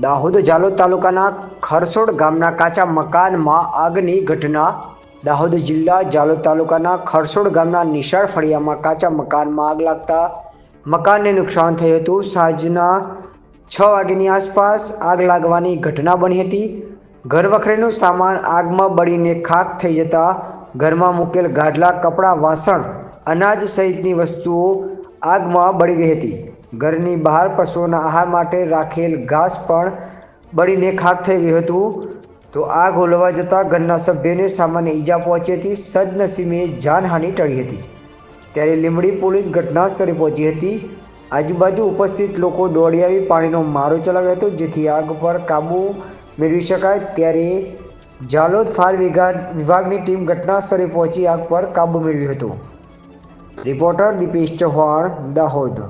દાહોદ જાલોદ તાલુકાના ખરસોડ ગામના કાચા મકાનમાં આગની ઘટના. દાહોદ જિલ્લા જાલોદ તાલુકાના ખરસોડ ગામના નિશાળ ફળિયામાં કાચા મકાનમાં આગ લાગતા મકાનને નુકસાન થયું હતું. સાંજના છ વાગ્યાની આસપાસ આગ લાગવાની ઘટના બની હતી. ઘર વખરેનું સામાન આગમાં બળીને ખાક થઈ જતા ઘરમાં મૂકેલ ગાઢલા કપડાં, વાસણ, અનાજ સહિતની વસ્તુઓ આગમાં બળી ગઈ હતી. ઘરની બહાર પશુઓના આહાર માટે રાખેલ ઘાસ પણ બળીને ખાક થઈ ગયું હતું. તો આગ ઓલવા જતાં ઘરના સભ્યને સામાન્ય ઈજા પહોંચી હતી સદનસીબે જાનહાનિ ટળી હતી. ત્યારે લીંબડી પોલીસ ઘટનાસ્થળે પહોંચી હતી. આજુબાજુ ઉપસ્થિત લોકો દોડી આવી પાણીનો મારો ચલાવ્યો હતો, જેથી આગ પર કાબૂ મેળવી શકાય. ત્યારે જાલોદ ફાયર વિભાગ વિભાગની ટીમ ઘટનાસ્થળે પહોંચી આગ પર કાબૂ મેળવ્યો હતો. રિપોર્ટર દીપેશ ચૌહાણ, દાહોદ.